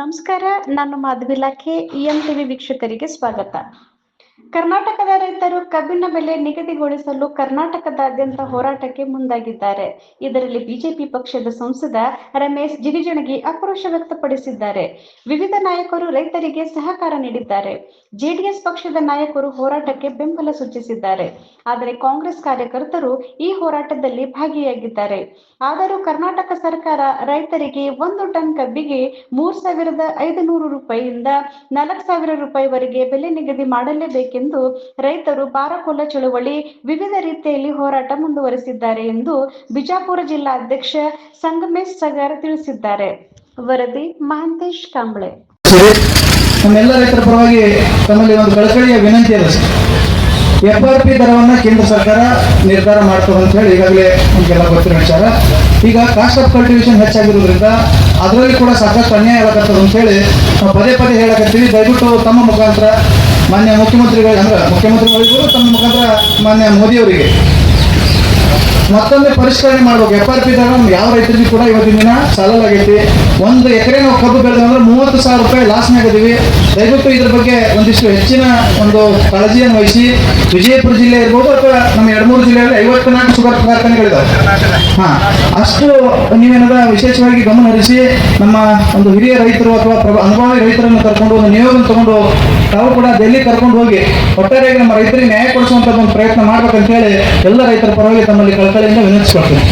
ನಮಸ್ಕಾರ ನಾನು ಮಾಧವಿಲಾಖೆ EM TV ವೀಕ್ಷಕರಿಗೆ ಸ್ವಾಗತ. ಕರ್ನಾಟಕದ ರೈತರು ಕಬ್ಬಿನ ಬೆಲೆ ನಿಗದಿಗೊಳಿಸಲು ಕರ್ನಾಟಕದಾದ್ಯಂತ ಹೋರಾಟಕ್ಕೆ ಮುಂದಾಗಿದ್ದಾರೆ. ಇದರಲ್ಲಿ ಬಿಜೆಪಿ ಪಕ್ಷದ ಸಂಸದ ರಮೇಶ್ ಜಿಗಿಜಣಗಿ ಆಕ್ರೋಶ ವ್ಯಕ್ತಪಡಿಸಿದ್ದಾರೆ. ವಿವಿಧ ನಾಯಕರು ರೈತರಿಗೆ ಸಹಕಾರ ನೀಡಿದ್ದಾರೆ. ಜೆಡಿಎಸ್ ಪಕ್ಷದ ನಾಯಕರು ಹೋರಾಟಕ್ಕೆ ಬೆಂಬಲ ಸೂಚಿಸಿದ್ದಾರೆ. ಆದರೆ ಕಾಂಗ್ರೆಸ್ ಕಾರ್ಯಕರ್ತರು ಈ ಹೋರಾಟದಲ್ಲಿ ಭಾಗಿಯಾಗಿದ್ದಾರೆ. ಆದರೂ ಕರ್ನಾಟಕ ಸರ್ಕಾರ ರೈತರಿಗೆ ಒಂದು ಟನ್ ಕಬ್ಬಿಗೆ ಮೂರ್ ಸಾವಿರದ ಐದು ನೂರು ರೂಪಾಯಿಯಿಂದ ನಾಲ್ಕು ಸಾವಿರ ರೂಪಾಯಿವರೆಗೆ ಬೆಲೆ ನಿಗದಿ ಮಾಡಲೇಬೇಕೆಂದು ರೈತರು ಬಾರಕೊಲ್ಲ ಚಳುವಳಿ ವಿವಿಧ ರೀತಿಯಲ್ಲಿ ಹೋರಾಟ ಮುಂದುವರೆಸಿದ್ದಾರೆ ಎಂದು ಬಿಜಾಪುರ ಜಿಲ್ಲಾ ಅಧ್ಯಕ್ಷ ಸಂಗಮೇಶ್ ಸಗರ್ ತಿಳಿಸಿದ್ದಾರೆ. ವರದಿ ಮಹಂತೇಶ್ ಕಾಂಬ್ಳೆ. ನಮ್ಮೆಲ್ಲ ರೈತರ ಪರವಾಗಿ ತಮ್ಮಲ್ಲಿ ಒಂದು ಕಳಕಳಿಯ ವಿನಂತಿ ಇದೆ ಎಫ್ ಆರ್ ಪಿ ದರವನ್ನು ಕೇಂದ್ರ ಸರ್ಕಾರ ನಿರ್ಧಾರ ಮಾಡ್ತದೆ ಅಂತ ಹೇಳಿ ಈಗಾಗಲೇ ನಮಗೆಲ್ಲ ಗೊತ್ತಿರೋ ವಿಚಾರ. ಈಗ ಕಾಸ್ಟ್ ಆಫ್ ಕಲ್ಟಿವೇಷನ್ ಹೆಚ್ಚಾಗಿರೋದ್ರಿಂದ ಅದರಲ್ಲಿ ಕೂಡ ಸಾಕಷ್ಟು ಅನ್ಯಾಯ ಆಗತ್ತದ ಅಂತ ಹೇಳಿ ನಾವು ಪದೇ ಪದೇ ಹೇಳಕತ್ತೀವಿ. ದಯವಿಟ್ಟು ತಮ್ಮ ಮುಖಾಂತರ ಮಾನ್ಯ ಮುಖ್ಯಮಂತ್ರಿಗಳು, ಅಂದ್ರೆ ಮುಖ್ಯಮಂತ್ರಿಗಳಿಗೂ ತಮ್ಮ ಮುಖಾಂತರ ಮಾನ್ಯ ಮೋದಿಯವರಿಗೆ ಮತ್ತೊಮ್ಮೆ ಪರಿಷ್ಕರಣೆ ಮಾಡ್ಬೇಕು. ಎಫ್ ಆರ್ ಪಿ ಯಾವ ರೈತರಿಗೂ ಕೂಡ ಇವತ್ತಿನ ದಿನ ಸಾಲಲಾಗೈತಿ. ಒಂದು ಎಕರೆ ನಾವು ಕಬ್ಬು ಬೆಳೆದ ಅಂದ್ರೆ ಮೂವತ್ತು ಸಾವಿರ ರೂಪಾಯಿ ಲಾಸ್ನಾಗ ಇದೀವಿ ದಯವಿಟ್ಟು ಇದ್ರ ಬಗ್ಗೆ ಒಂದಿಷ್ಟು ಹೆಚ್ಚಿನ ಒಂದು ಕಾಳಜಿಯನ್ನು ವಹಿಸಿ. ವಿಜಯಪುರ ಜಿಲ್ಲೆ ಇರ್ಬೋದು ಅಥವಾ ನಮ್ಮ ಎರಡ್ಮೂರು ಜಿಲ್ಲೆಯಲ್ಲಿ ಐವತ್ನಾಲ್ಕು ಶುಗರ್ ಕಾರ್ಖಾನೆಗಳಿದಾವೆ ಹಾ, ಅಷ್ಟು ನೀವೇನದ ವಿಶೇಷವಾಗಿ ಗಮನ ಹರಿಸಿ ನಮ್ಮ ಒಂದು ಹಿರಿಯ ರೈತರು ಅಥವಾ ಅನುಭವಿ ರೈತರನ್ನು ಕರ್ಕೊಂಡು ಒಂದು ನಿಯೋಗ ತಗೊಂಡು ತಾವು ಕೂಡ ಡೆಲ್ಲಿ ಕರ್ಕೊಂಡು ಹೋಗಿ ಒಟ್ಟಾರೆಯಾಗಿ ನಮ್ಮ ರೈತರಿಗೆ ನ್ಯಾಯ ಕೊಡಿಸುವಂತ ಒಂದು ಪ್ರಯತ್ನ ಮಾಡ್ಬೇಕಂತ ಹೇಳಿ ಎಲ್ಲ ರೈತರ ಪರವಾಗಿ ತಮ್ಮಲ್ಲಿ ಕಳಕಳಿಯಿಂದ ವಿನಂತಿಸ್ಕೊಳ್ತೀನಿ.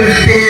Deus.